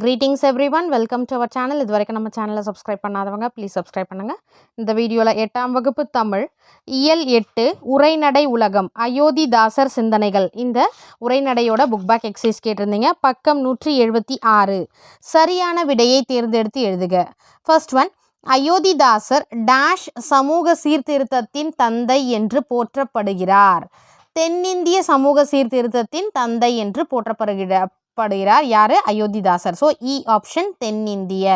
Greetings everyone welcome to our channel இது வரைக்கும் நம்ம சேனலை சப்ஸ்கிரைப் பண்ணாதவங்க ப்ளீஸ் சப்ஸ்கிரைப் பண்ணுங்கள் இந்த வீடியோவில் எட்டாம் வகுப்பு தமிழ் இயல் எட்டு உரைநடை உலகம் அயோத்திதாசர் சிந்தனைகள். இந்த உரைநடையோட புக் பேக் எக்ஸைஸ் கேட்டிருந்தீங்க. பக்கம் நூற்றி எழுபத்தி ஆறு. சரியான விடையை தேர்ந்தெடுத்து எழுதுக. ஃபர்ஸ்ட் ஒன் அயோத்திதாசர் டேஷ் சமூக சீர்திருத்தத்தின் தந்தை என்று போற்றப்படுகிறார். தென்னிந்திய சமூக சீர்திருத்தத்தின் தந்தை என்று போற்றப்படுகிற படுகிறார். யாரு? அயோத்திதாசர். ஸோ இ ஆப்ஷன் தென்னிந்திய.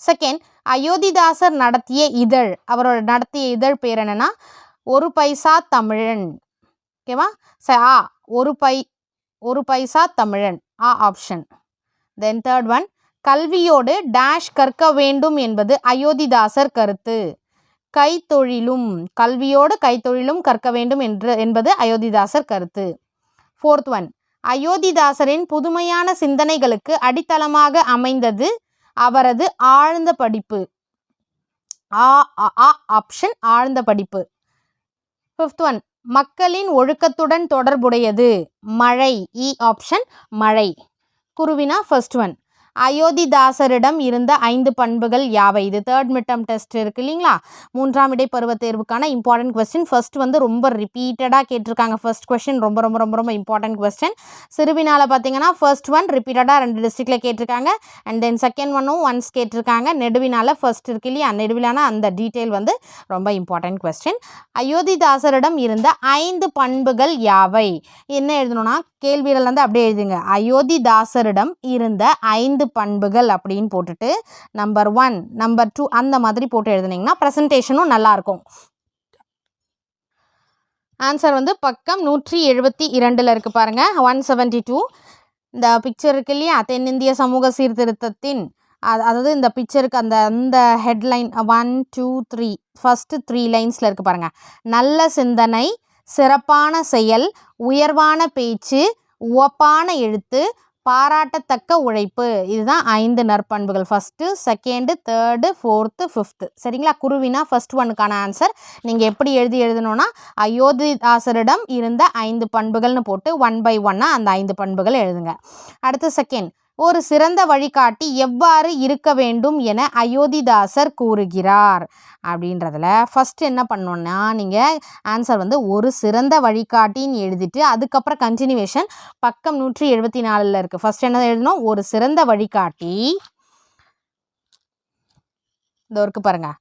செகண்ட் அயோத்திதாசர் நடத்திய இதழ். அவரோட நடத்திய இதழ் பேர் என்னன்னா ஒரு பைசா தமிழன். ஓகேவா ச ஆ ஒரு பை ஒரு பைசா தமிழன். ஆ ஆப்ஷன் தென் தேர்ட் ஒன் கல்வியோடு டேஷ் கற்க வேண்டும் என்பது அயோத்திதாசர் கருத்து. கைத்தொழிலும் கல்வியோடு கைத்தொழிலும் கற்க வேண்டும் என்று என்பது அயோத்திதாசர் கருத்து. ஃபோர்த் ஒன் அயோத்திதாசரின் புதுமையான சிந்தனைகளுக்கு அடித்தளமாக அமைந்தது அவரது ஆழ்ந்த படிப்பு. ஆ ஆ ஆப்ஷன் ஆழ்ந்த படிப்பு. ஃபிஃப்த் ஒன் மக்களின் ஒழுக்கத்துடன் தொடர்புடையது. மழை e, இ ஆப்ஷன் மழை. குருவினா ஃபர்ஸ்ட் ஒன் அயோத்திதாசரிடம் இருந்த ஐந்து பண்புகள் யாவை? இது தேர்ட் மிட்டம் டெஸ்ட் இருக்கு இல்லைங்களா? மூன்றாம் இடை பருவ தேர்வுக்கான இம்பார்ட்டன்ட் கொஸ்டின் ஃபர்ஸ்ட் வந்து ரொம்ப ரிப்பீட்டடாக கேட்டிருக்காங்க. ஃபர்ஸ்ட் கொஸ்டின் ரொம்ப ரொம்ப ரொம்ப ரொம்ப இம்பார்ட்டன்ட் கொஸ்டின் சிறுவினால பார்த்தீங்கன்னா ஃபர்ஸ்ட் ஒன் ரிப்பீட்டடாக ரெண்டு டிஸ்ட்ரிக்டில் கேட்டிருக்காங்க. அண்ட் தென் செகண்ட் ஒன்னும் ஒன்ஸ் கேட்டிருக்காங்க. நெடுவினால ஃபர்ஸ்ட் இருக்கு இல்லையா? நெடுவிலான அந்த டீட்டெயில் வந்து ரொம்ப இம்பார்ட்டன்ட் கொஸ்டின் அயோத்திதாசரிடம் இருந்த ஐந்து பண்புகள் யாவை? என்ன எழுதணும்னா கேள்விகள் வந்து அப்படியே எழுதுங்க. அயோத்திதாசரிடம் இருந்த ஐந்து பண்புகள் அப்படின்னு போட்டுட்டு நம்பர் ஒன் நம்பர் டூ அந்த மாதிரி போட்டு எழுதுனீங்கன்னா ப்ரெசன்டேஷனும் நல்லாயிருக்கும். ஆன்சர் வந்து பக்கம் நூற்றி எழுபத்தி இரண்டில் இருக்குது பாருங்கள் ஒன் செவன்ட்டி டூ இந்த பிக்சர் இருக்கு இல்லையா? தென்னிந்திய சமூக சீர்திருத்தத்தின் அது அதாவது இந்த பிக்சருக்கு அந்த அந்த headline one two three first three லைன்ஸில் இருக்குது பாருங்கள் நல்ல சிந்தனை சிறப்பான செயல் உயர்வான பேச்சு உவப்பான எழுத்து பாராட்டத்தக்க உழைப்பு. இதுதான் ஐந்து நற்பண்புகள். First second third fourth fifth சரிங்களா? குருவினா ஃபர்ஸ்ட் ஒனுக்கான ஆன்சர் நீங்கள் எப்படி எழுதி எழுதணும்னா அயோத்திதாசரிடம் இருந்த ஐந்து பண்புகள்னு போட்டு ஒன் பை ஒன்னாக அந்த ஐந்து பண்புகள் எழுதுங்க. அடுத்து செகண்ட் ஒரு சிறந்த வழிகாட்டி எவ்வாறு இருக்க வேண்டும் என அயோத்திதாசர் கூறுகிறார். அப்படின்றதுல ஃபஸ்ட்டு என்ன பண்ணோன்னா நீங்கள் ஆன்சர் வந்து ஒரு சிறந்த வழிகாட்டின்னு எழுதிட்டு அதுக்கப்புறம் கண்டினியூவேஷன் பக்கம் நூற்றி எழுபத்தி நாலில் இருக்குது ஃபர்ஸ்ட் என்ன எழுதணும்? ஒரு சிறந்த வழிகாட்டி. இதோ ஒர்க்கு பாருங்கள்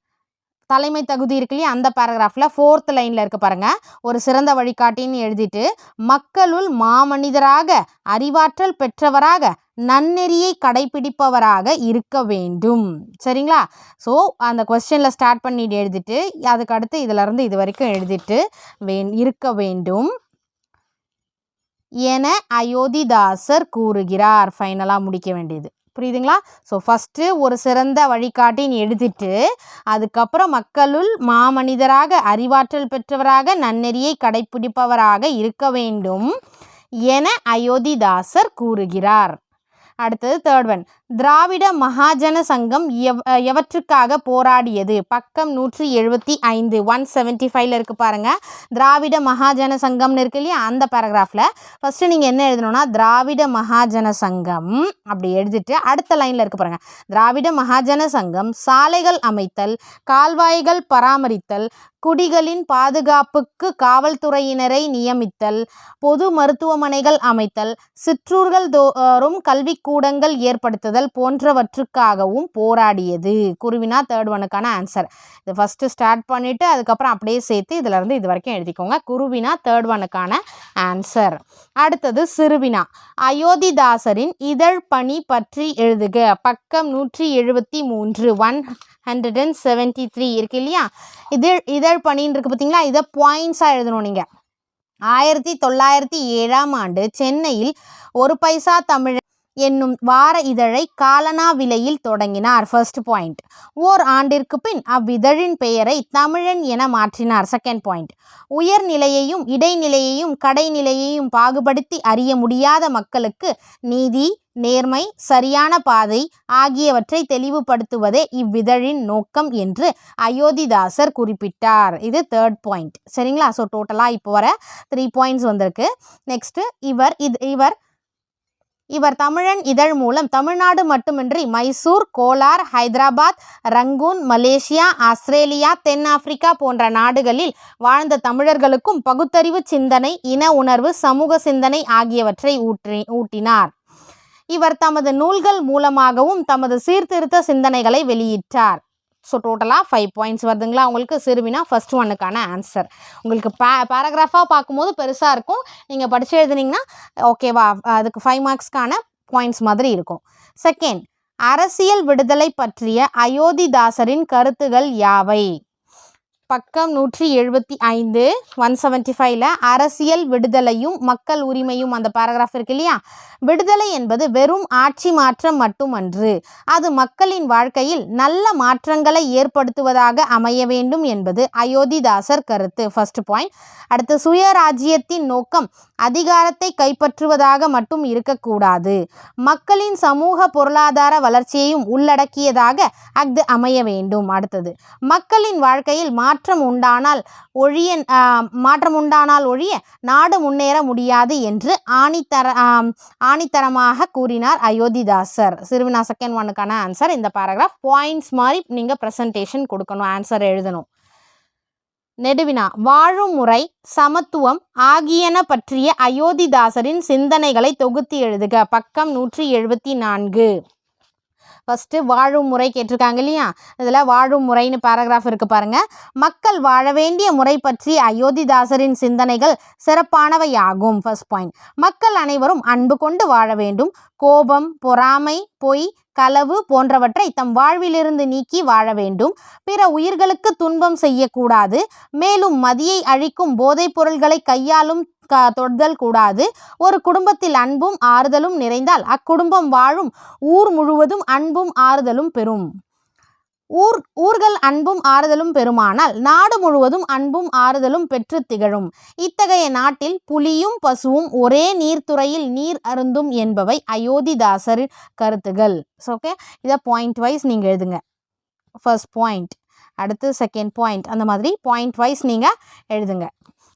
தலைமை தகுதி இருக்கு இல்லையா? அந்த பேராகிராஃபில் ஃபோர்த் லைனில் இருக்க பாருங்கள் ஒரு சிறந்த வழிகாட்டின்னு எழுதிட்டு மக்களுள் மாமனிதராக அறிவாற்றல் பெற்றவராக நன்னெறியை கடைபிடிப்பவராக இருக்க வேண்டும். சரிங்களா? ஸோ அந்த கொஸ்டினில் ஸ்டார்ட் பண்ணிட்டு எழுதிட்டு அதுக்கு அடுத்து இது வரைக்கும் எழுதிட்டு வே இருக்க வேண்டும் என அயோத்திதாசர் கூறுகிறார். ஃபைனலாக முடிக்க வேண்டியது. புரியுதுங்களா? ஸோ ஃபஸ்ட்டு ஒரு சிறந்த வழிகாட்டின்னு எடுத்துட்டு அதுக்கப்புறம் மக்களுள் மாமனிதராக அறிவாற்றல் பெற்றவராக நன்னெறியை கடைப்பிடிப்பவராக இருக்க வேண்டும் என அயோத்திதாசர் கூறுகிறார். அடுத்தது தேர்ட் ஒன் திராவிட மகாஜன சங்கம் எவ் எவற்றுக்காக போராடியது? பக்கம் நூற்றி எழுபத்தி ஐந்து ஒன் செவன்ட்டி ஃபைவ்ல இருக்கு பாருங்க. திராவிட மகாஜன சங்கம்னு இருக்கு இல்லையா? அந்த பேராகிராஃபில் ஃபஸ்ட்டு நீங்கள் என்ன எழுதணும்னா திராவிட மகாஜன சங்கம் அப்படி எழுதிட்டு அடுத்த லைனில் இருக்கு பாருங்க. திராவிட மகாஜன சங்கம் சாலைகள் அமைத்தல் கால்வாய்கள் பராமரித்தல் குடிகளின் பாதுகாப்புக்கு காவல்துறையினரை நியமித்தல் பொது மருத்துவமனைகள் அமைத்தல் சிற்றூர்கள் தோறும் கல்விக்கூடங்கள் ஏற்படுத்துதல் போன்றவற்றுக்காகவும் போராடியது. குருவினா தேர்ட் ஒனுக்கான ஆன்சர் இது ஃபஸ்ட்டு ஸ்டார்ட் பண்ணிவிட்டு அதுக்கப்புறம் அப்படியே சேர்த்து இதுலருந்து இது வரைக்கும் எழுதிக்கோங்க. குருவினா தேர்ட் ஒனுக்கான ஆன்சர் அடுத்தது சிறுவினா. அயோத்திதாசரின் இதழ் பணி பற்றி எழுதுக. பக்கம் நூற்றி எழுபத்தி மூன்று one hundred and seventy three இருக்கு இல்லையா? இதழ் இதழ் பணின்னு இருக்கு பார்த்தீங்களா இதை பாயிண்ட்ஸாக எழுதணும் நீங்கள் ஆயிரத்தி தொள்ளாயிரத்தி ஏழாம் ஆண்டு சென்னையில் ஒரு பைசா தமிழ் என்னும் வார இதழை காலனா விலையில் தொடங்கினார். ஃபர்ஸ்ட் பாயிண்ட் ஓர் ஆண்டிற்கு பின் அவ்விதழின் பெயரை தமிழன் என மாற்றினார். செகண்ட் பாயிண்ட் உயர்நிலையையும் இடைநிலையையும் கடைநிலையையும் பாகுபடுத்தி அறிய முடியாத மக்களுக்கு நீதி நேர்மை சரியான பாதை ஆகியவற்றை தெளிவுபடுத்துவதே இவ்விதழின் நோக்கம் என்று அயோத்திதாசர் குறிப்பிட்டார். இது தேர்ட் பாயிண்ட் சரிங்களா? ஸோ டோட்டலாக இப்போ வர த்ரீ பாயிண்ட்ஸ் வந்திருக்கு. நெக்ஸ்ட்டு இவர் இது இவர் இவர் தமிழன் இதழ் மூலம் தமிழ்நாடு மட்டுமின்றி Mysore Kolar Hyderabad Rangoon Malaysia Australia தென்னாப்பிரிக்கா போன்ற நாடுகளில் வாழ்ந்த தமிழர்களுக்கும் பகுத்தறிவு சிந்தனை இன உணர்வு சமூக சிந்தனை ஆகியவற்றை ஊற்றி ஊட்டினார். இவர் தமது நூல்கள் மூலமாகவும் தமது சீர்திருத்த சிந்தனைகளை வெளியிட்டார். ஸோ டோட்டலாக ஃபைவ் பாயிண்ட்ஸ் வருதுங்களா? உங்களுக்கு சிறுவினா ஃபஸ்ட் ஒன்னுக்கான ஆன்சர் உங்களுக்கு பே பேராகிராஃபாக பார்க்கும்போது பெருசாக இருக்கும். நீங்கள் படித்து எழுதுனீங்கன்னா ஓகேவா அதுக்கு ஃபைவ் மார்க்ஸ்க்கான பாயிண்ட்ஸ் மாதிரி இருக்கும். செகண்ட் அரசியல் விடுதலை பற்றிய அயோத்திதாசரின் கருத்துகள் யாவை? பக்கம் நூற்றி எழுபத்தி ஐந்து ஒன் செவன்ட்டி ஃபைவ்ல அரசியல் விடுதலையும் மக்கள் உரிமையும் அந்த பேராகிராஃப் இருக்கு இல்லையா? விடுதலை என்பது வெறும் ஆட்சி மாற்றம் மட்டுமன்று. அது மக்களின் வாழ்க்கையில் நல்ல மாற்றங்களை ஏற்படுத்துவதாக அமைய வேண்டும் என்பது அயோத்திதாசர் கருத்து. ஃபர்ஸ்ட் பாயிண்ட் அடுத்து சுயராஜ்யத்தின் நோக்கம் அதிகாரத்தை கைப்பற்றுவதாக மட்டும் இருக்கக்கூடாது. மக்களின் சமூக பொருளாதார வளர்ச்சியையும் உள்ளடக்கியதாக அஃது அமைய வேண்டும். அடுத்தது மக்களின் வாழ்க்கையில் மாற்றம் உண்டானால் ஒழிய மாற்றம் உண்டானால் ஒழிய நாடு முன்னேற முடியாது என்று ஆணித்தர ஆணித்தரமாக கூறினார் அயோத்திதாசர். சிறுவினா செகண்ட் ஒனுக்கான ஆன்சர் இந்த பேராகிராஃப் பாயிண்ட்ஸ் மாதிரி நீங்கள் ப்ரெசன்டேஷன் கொடுக்கணும் ஆன்சர் எழுதணும். நெடுவினா வாழும் முறை சமத்துவம் ஆகியன பற்றிய அயோத்திதாசரின் சிந்தனைகளை தொகுத்து எழுதுக. பக்கம் நூற்றி எழுபத்தி நான்கு. ஃபஸ்ட்டு வாழும் முறை கேட்டிருக்காங்க இல்லையா? இதில் வாழும் முறைன்னு பேராகிராஃப் இருக்குது பாருங்கள் மக்கள் வாழ வேண்டிய முறை பற்றி அயோத்திதாசரின் சிந்தனைகள் சிறப்பானவையாகும். ஃபர்ஸ்ட் பாயிண்ட் மக்கள் அனைவரும் அன்பு கொண்டு வாழ வேண்டும். கோபம் பொறாமை பொய் களவு போன்றவற்றை தம் வாழ்விலிருந்து நீக்கி வாழ வேண்டும். பிற உயிர்களுக்கு துன்பம் செய்யக்கூடாது. மேலும் மதியை அழிக்கும் போதைப் பொருள்களை கையாளும் தொடுதல் கூடாது. ஒரு குடும்பத்தில் அன்பும் ஆறுதலும் நிறைந்தால் அக்குடும்பம் வாழும் ஊர் முழுவதும் அன்பும் ஆறுதலும் பெறும். ஊர் ஊர்கள் அன்பும் ஆறுதலும் பெறுமானால் நாடு முழுவதும் அன்பும் ஆறுதலும் பெற்று திகழும். இத்தகைய நாட்டில் புலியும் பசுவும் ஒரே நீர்த்துறையில் நீர் அருந்தும் என்பவை அயோத்திதாசர் கருத்துகள். ஸோ ஓகே இதை பாயிண்ட் வைஸ் நீங்கள் எழுதுங்க. ஃபர்ஸ்ட் பாயிண்ட் அடுத்து செகண்ட் பாயிண்ட் அந்த மாதிரி பாயிண்ட் வைஸ் நீங்கள் எழுதுங்க.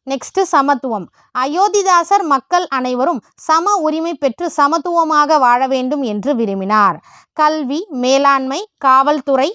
நெக்ஸ்ட்டு சமத்துவம். அயோத்திதாசர் மக்கள் அனைவரும் சம உரிமை பெற்று சமத்துவமாக வாழ வேண்டும் என்று விரும்பினார். கல்வி மேலாண்மை காவல்துறை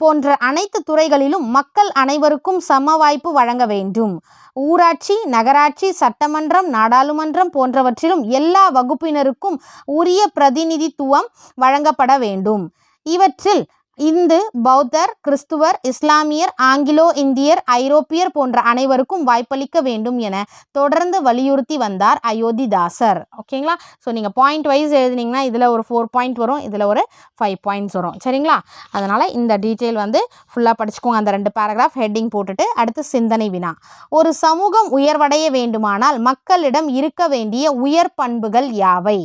போன்ற அனைத்து துறைகளிலும் மக்கள் அனைவருக்கும் சம வாய்ப்பு வழங்க வேண்டும். ஊராட்சி நகராட்சி சட்டமன்றம் நாடாளுமன்றம் போன்றவற்றிலும் எல்லா வகுப்பினருக்கும் உரிய பிரதிநிதித்துவம் வழங்கப்பட வேண்டும். இவற்றில் இந்து பௌத்தர் கிறிஸ்துவர் இஸ்லாமியர் ஆங்கிலோ இந்தியர் ஐரோப்பியர் போன்ற அனைவருக்கும் வாய்ப்பளிக்க வேண்டும் என தொடர்ந்து வலியுறுத்தி வந்தார் அயோத்திதாசர். ஓகேங்களா ஸோ நீங்கள் பாயிண்ட் வைஸ் எழுதுனீங்கன்னா இதில் ஒரு ஃபோர் பாயிண்ட் வரும் இதில் ஒரு ஃபைவ் பாயிண்ட்ஸ் வரும். சரிங்களா? அதனால் இந்த டீட்டெயில் வந்து ஃபுல்லாக படிச்சுக்கோங்க. அந்த ரெண்டு பேராகிராஃப் ஹெட்டிங் போட்டுட்டு அடுத்து சிந்தனை வினா. ஒரு சமூகம் உயர்வடைய வேண்டுமானால் மக்களிடம் இருக்க வேண்டிய உயர் பண்புகள் யாவை?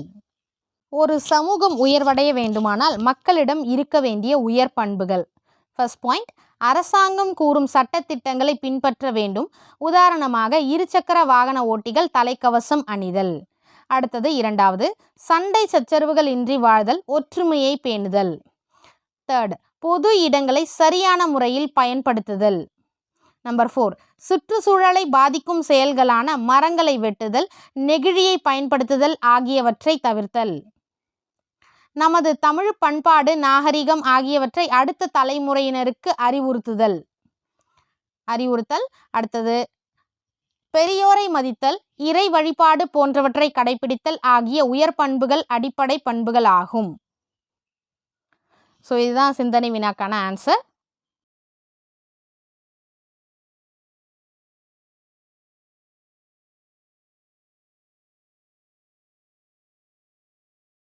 ஒரு சமூகம் உயர்வடைய வேண்டுமானால் மக்களிடம் இருக்க வேண்டிய உயர் பண்புகள். ஃபர்ஸ்ட் பாயிண்ட் அரசாங்கம் கூறும் சட்டத்திட்டங்களை பின்பற்ற வேண்டும். உதாரணமாக இருசக்கர வாகன ஓட்டிகள் தலைக்கவசம் அணிதல். அடுத்தது இரண்டாவது சண்டை சச்சரவுகள் இன்றி வாழ்தல் ஒற்றுமையை பேணுதல். தேர்ட் பொது இடங்களை சரியான முறையில் பயன்படுத்துதல். நம்பர் ஃபோர் சுற்றுச்சூழலை பாதிக்கும் செயல்களான மரங்களை வெட்டுதல் நெகிழியை பயன்படுத்துதல் ஆகியவற்றை தவிர்த்தல். நமது தமிழ் பண்பாடு நாகரிகம் ஆகியவற்றை அடுத்த தலைமுறையினருக்கு அறிவுறுத்துதல். அறிவுறுத்தல். அடுத்தது பெரியோரை மதித்தல் இறை வழிபாடு போன்றவற்றை கடைபிடித்தல் ஆகிய உயர் பண்புகள் அடிப்படை பண்புகள் ஆகும். ஸோ இதுதான் சிந்தனை வினாக்கான ஆன்சர்